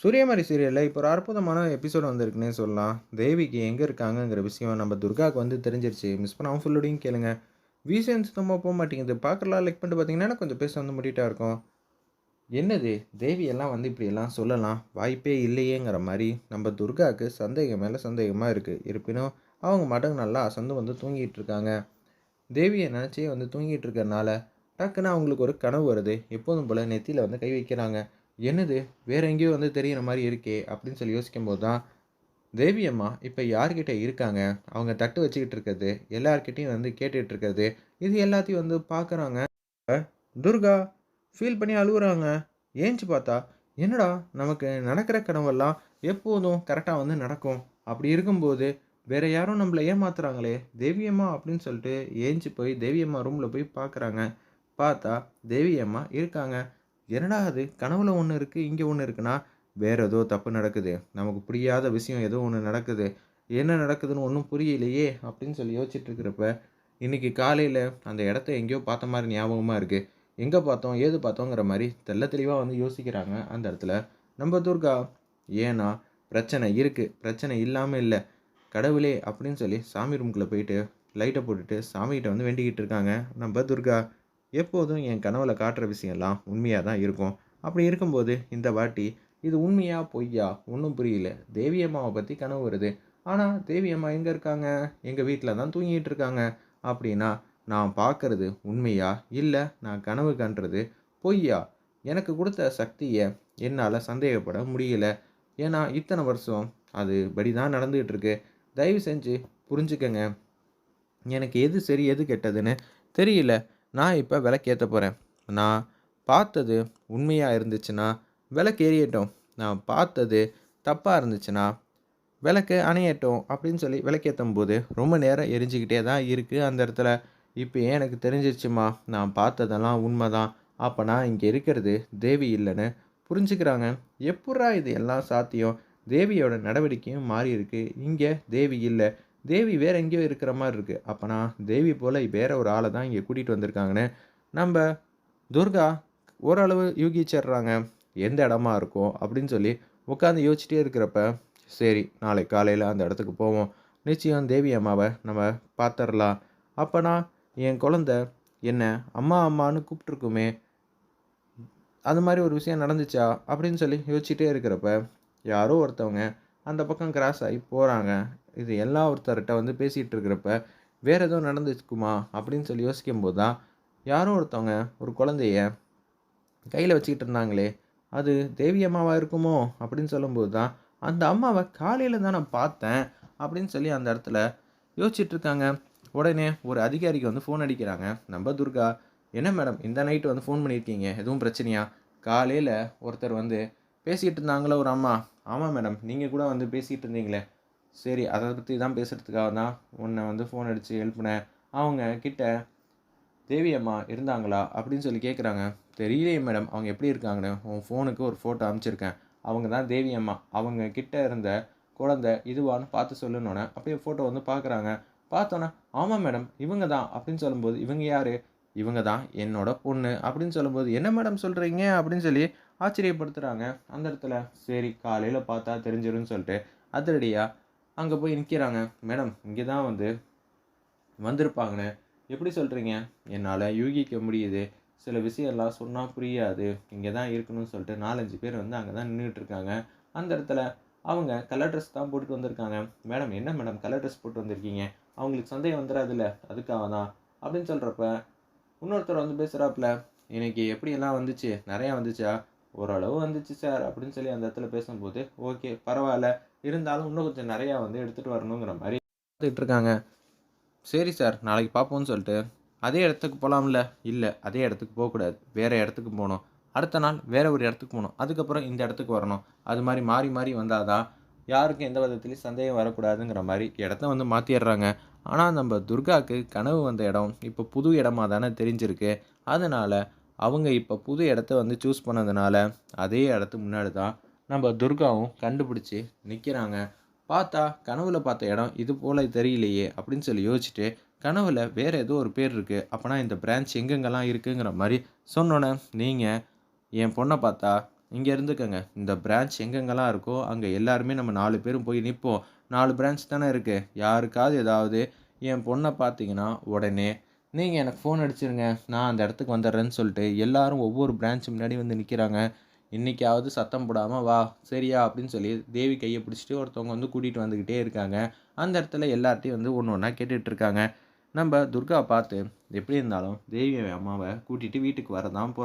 சூரியமாரி சீரியலில் இப்போ ஒரு அற்புதமான எபிசோடு வந்திருக்குன்னே சொல்லலாம். தேவிக்கு எங்கே இருக்காங்கங்கிற விஷயம் நம்ம துர்காவுக்கு வந்து தெரிஞ்சிருச்சு. மிஸ் பண்ணாமல் ஃபுல்லோடையும் கேளுங்க. வீசன் சுத்தமாக போக மாட்டேங்குது. பார்க்கலாம் லைக் பண்ணிட்டு பார்த்தீங்கன்னா கொஞ்சம் பேச வந்து முடிட்டா இருக்கும். என்னது? தேவியெல்லாம் வந்து இப்படியெல்லாம் சொல்லலாம். வாய்ப்பே இல்லையேங்கிற மாதிரி நம்ம துர்காவுக்கு சந்தேகம் மேலே சந்தேகமாக இருக்குது இருப்பினும் அவங்க மட்டும் நல்லா அசந்து வந்து தூங்கிட்டு இருக்காங்க. தேவியை நினச்சி வந்து தூங்கிட்டு இருக்கறனால டக்குன்னு அவங்களுக்கு ஒரு கனவு வருது. எப்போதும் போல் நெத்தியில் வந்து கை வைக்கிறாங்க. என்னது? வேற எங்கேயோ வந்து தெரியிற மாதிரி இருக்கே அப்படின்னு சொல்லி யோசிக்கும் போது தான் தேவி அம்மா இப்போ யார்கிட்ட இருக்காங்க? அவங்க தட்டு வச்சுக்கிட்டு இருக்கிறது எல்லார்கிட்டையும் வந்து கேட்டுட்டு இருக்கிறது இது எல்லாத்தையும் வந்து பார்க்குறாங்க துர்கா ஃபீல் பண்ணி அழுகுறாங்க. ஏஞ்சி பார்த்தா என்னடா நமக்கு நடக்கிற கனவெல்லாம் எப்போதும் கரெக்டாக வந்து நடக்கும். அப்படி இருக்கும்போது வேற யாரும் நம்மளை ஏமாத்துறாங்களே தேவியம்மா அப்படின்னு சொல்லிட்டு ஏஞ்சி போய் தேவியம்மா ரூமில் போய் பார்க்குறாங்க பார்த்தா தேவியம்மா இருக்காங்க. என்னடா அது? கனவுல ஒன்று இருக்குது இங்கே ஒன்று இருக்குன்னா வேற ஏதோ தப்பு நடக்குது. நமக்கு புரியாத விஷயம் ஏதோ ஒன்று நடக்குது. என்ன நடக்குதுன்னு ஒன்றும் புரியலையே அப்படின்னு சொல்லி யோசிச்சுட்டு இருக்கிறப்ப இன்னைக்கு காலையில் அந்த இடத்த எங்கேயோ பார்த்த மாதிரி ஞாபகமாக இருக்குது எங்கே பார்த்தோம் ஏது பார்த்தோங்கிற மாதிரி தெள்ள தெளிவாக வந்து யோசிக்கிறாங்க அந்த இடத்துல. நம்ம துர்கா ஏன்னா பிரச்சனை இருக்குது பிரச்சனை இல்லாமல் இல்லை. கடவுளே அப்படின்னு சொல்லி சாமி ரூம்குள்ளே போயிட்டு லைட்டை போட்டுட்டு சாமிகிட்ட வந்து வேண்டிக்கிட்டு இருக்காங்க. நம்ம துர்கா எப்போதும் என் கனவில் காட்டுற விஷயம்லாம் உண்மையாக தான் இருக்கும். அப்படி இருக்கும்போது இந்த வாட்டி இது உண்மையா பொய்யா ஒன்றும் புரியல. தேவி அம்மாவை பற்றி கனவு வருது. ஆனால் தேவி அம்மா எங்கே இருக்காங்க? எங்கள் வீட்டில் தான் தூங்கிட்டு இருக்காங்க. அப்படின்னா நான் பார்க்கறது உண்மையா? இல்லை நான் கனவு கண்டுறது பொய்யா? எனக்கு கொடுத்த சக்தியை என்னால் சந்தேகப்பட முடியல. ஏன்னா இத்தனை வருஷம் அது படி தான் நடந்துகிட்டு இருக்கு தயவு செஞ்சு புரிஞ்சுக்கங்க. எனக்கு எது சரி எது கெட்டதுன்னு தெரியல. நான் இப்போ விளக்கேற்ற போகிறேன் நான் பார்த்தது உண்மையாக இருந்துச்சுன்னா விளக்கு ஏறியட்டும் நான் பார்த்தது தப்பாக இருந்துச்சுன்னா விளக்கு அணையட்டும் அப்படின்னு சொல்லி விளக்கேற்றும் போது ரொம்ப நேரம் எரிஞ்சுக்கிட்டே தான் இருக்குது அந்த இடத்துல. இப்போ ஏன் எனக்கு தெரிஞ்சிருச்சுமா? நான் பார்த்ததெல்லாம் உண்மை தான் அப்போ நான் இங்கே இருக்கிறது தேவி இல்லைன்னு புரிஞ்சுக்கிறாங்க. எப்பட்றா இது எல்லாம் சாத்தியம்? தேவியோட நடவடிக்கையும் மாறி இருக்கு. இங்கே தேவி இல்லை. தேவி வேற எங்கேயோ இருக்கிற மாதிரி இருக்கு. அப்போனா தேவி போல் வேற ஒரு ஆளை தான் இங்கே கூட்டிகிட்டு வந்திருக்காங்கன்னு நம்ம துர்கா ஓரளவு யூகிச்சிடுறாங்க. எந்த இடமா இருக்கும் அப்படின்னு சொல்லி உட்காந்து யோசிச்சிட்டே இருக்கிறப்ப சரி நாளை காலையில் அந்த இடத்துக்கு போவோம். நிச்சயம் தேவி அம்மாவை நம்ம பார்த்துடலாம். அப்போனா என் குழந்த என்ன அம்மா அம்மான்னு கூப்பிட்ருக்குமே அது மாதிரி ஒரு விஷயம் நடந்துச்சா அப்படின்னு சொல்லி யோசிச்சுட்டே இருக்கிறப்ப யாரோ ஒருத்தவங்க அந்த பக்கம் கிராஸ் ஆகி போகிறாங்க இது எல்லா ஒருத்தர்கிட்ட வந்து பேசிகிட்டு இருக்கிறப்ப வேறு எதுவும் நடந்துச்சுக்குமா? அப்படின்னு சொல்லி யோசிக்கும் போது தான் யாரோ ஒருத்தவங்க ஒரு குழந்தைய கையில் வச்சுக்கிட்டு இருந்தாங்களே அது தேவி அம்மாவாக இருக்குமோ? அப்படின்னு சொல்லும்போது தான் அந்த அம்மாவை காலையில் தான் நான் பார்த்தேன் அப்படின்னு சொல்லி அந்த இடத்துல யோசிச்சிட்டுருக்காங்க உடனே ஒரு அதிகாரிக்கு வந்து ஃபோன் அடிக்கிறாங்க. நம்ம துர்கா என்ன மேடம் இந்த நைட்டு வந்து ஃபோன் பண்ணியிருக்கீங்க? எதுவும் பிரச்சனையா? காலையில் ஒருத்தர் வந்து பேசிகிட்டு இருந்தாங்களே ஒரு அம்மா. ஆமாம் மேடம் நீங்கள் கூட வந்து பேசிகிட்டு இருந்தீங்களே. சரி அதை பற்றி தான் பேசுகிறதுக்காக தான் உன்னை வந்து ஃபோன் அடித்து எழுப்பினேன் அவங்க கிட்ட தேவி அம்மா இருந்தாங்களா? அப்படின்னு சொல்லி கேட்குறாங்க தெரியலையே மேடம் அவங்க எப்படி இருக்காங்கன்னு? உன் ஃபோனுக்கு ஒரு ஃபோட்டோ அனுப்பிச்சிருக்கேன். அவங்க தான் தேவி அம்மா. அவங்க கிட்ட இருந்த குழந்தை இதுவான்னு பார்த்து சொல்லணுன்னே அப்படியே ஃபோட்டோ வந்து பார்க்குறாங்க பார்த்தோன்னே ஆமாம் மேடம் இவங்க தான். அப்படின்னு சொல்லும்போது இவங்க யார்? இவங்க தான் என்னோட பொண்ணு. அப்படின்னு சொல்லும்போது என்ன மேடம் சொல்கிறீங்க அப்படின்னு சொல்லி ஆச்சரியப்படுத்துகிறாங்க அந்த இடத்துல சரி காலையில் பார்த்தா தெரிஞ்சிடும் சொல்லிட்டு அதிரடியாக அங்கே போய் நிற்கிறாங்க மேடம் இங்கே தான் வந்து வந்திருப்பாங்கன்னு எப்படி சொல்கிறீங்க என்னால் யூகிக்க முடியுது. சில விஷயம்லாம் சொன்னால் புரியாது. இங்கே தான் இருக்கணும்னு சொல்லிட்டு நாலஞ்சு பேர் வந்து அங்கே தான் நின்றுட்டு இருக்காங்க. அந்த இடத்துல அவங்க கலர் ட்ரெஸ் தான் போட்டுட்டு வந்திருக்காங்க. மேடம் என்ன மேடம் கலர் ட்ரெஸ் போட்டு வந்திருக்கீங்க? அவங்களுக்கு சந்தேகம் வந்துடாதுல்ல அதுக்காக தான். அப்படின்னு சொல்கிறப்ப இன்னொருத்தர் வந்து பேசுகிறாப்புல இன்றைக்கி எப்படியெல்லாம் வந்துச்சு? நிறையா வந்துச்சா? ஓரளவு வந்துச்சு சார் அப்படின்னு சொல்லி அந்த இடத்துல பேசும்போது ஓகே பரவாயில்ல. இருந்தாலும் இன்னும் கொஞ்சம் நிறையா வந்து எடுத்துகிட்டு வரணுங்கிற மாதிரி பார்த்துக்கிட்டு இருக்காங்க. சரி சார் நாளைக்கு பார்ப்போம்னு சொல்லிட்டு. அதே இடத்துக்கு போகலாம்ல இல்லை அதே இடத்துக்கு போகக்கூடாது வேறு இடத்துக்கு போகணும். அடுத்த நாள் வேறு ஒரு இடத்துக்கு போகணும். அதுக்கப்புறம் இந்த இடத்துக்கு வரணும். அது மாதிரி மாறி மாறி வந்தால் தான் யாருக்கும் எந்த விதத்துலையும் சந்தேகம் வரக்கூடாதுங்கிற மாதிரி இடத்த வந்து மாற்றிடுறாங்க ஆனால் நம்ம துர்காவுக்கு கனவு வந்த இடம் இப்போ புது இடமா தானே தெரிஞ்சிருக்கு. அதனால் அவங்க இப்போ புது இடத்த வந்து சூஸ் பண்ணதுனால அதே இடத்து முன்னாடி தான் நம்ம துர்காவும் கண்டுபிடிச்சி நிற்கிறாங்க பார்த்தா கனவுல பார்த்த இடம் இது போல் தெரியலையே அப்படின்னு சொல்லி யோசிச்சுட்டு கனவுல வேறு ஏதோ ஒரு பேர் இருக்குது அப்போனா இந்த பிரான்ச் எங்கெங்கெல்லாம் இருக்குங்கிற மாதிரி சொன்னோன்னே நீங்கள் என் பொண்ணை பார்த்தா இங்கே இருந்துக்கங்க. இந்த பிரான்ச் எங்கெங்கெல்லாம் இருக்கோ அங்கே எல்லாருமே நம்ம நாலு பேரும் போய் நிற்போம் நாலு பிரான்ச் தானே இருக்குது யாருக்காவது ஏதாவது என் பொண்ணை பார்த்தீங்கன்னா உடனே நீங்கள் எனக்கு ஃபோன் அடிச்சிருங்க. நான் அந்த இடத்துக்கு வந்துடுறேன்னு சொல்லிட்டு எல்லாரும் ஒவ்வொரு பிரான்ச் முன்னாடி வந்து நிற்கிறாங்க இன்றைக்காவது சத்தம் போடாமல் வா சரியா அப்படின்னு சொல்லி தேவி கையை பிடிச்சிட்டு ஒருத்தவங்க வந்து கூட்டிகிட்டு வந்துக்கிட்டே இருக்காங்க. அந்த இடத்துல எல்லார்ட்டையும் வந்து ஒன்று ஒன்றா கேட்டுட்ருக்காங்க நம்ம துர்கா பார்த்து எப்படி இருந்தாலும் தேவி அம்மாவை கூட்டிகிட்டு வீட்டுக்கு வரதான் போ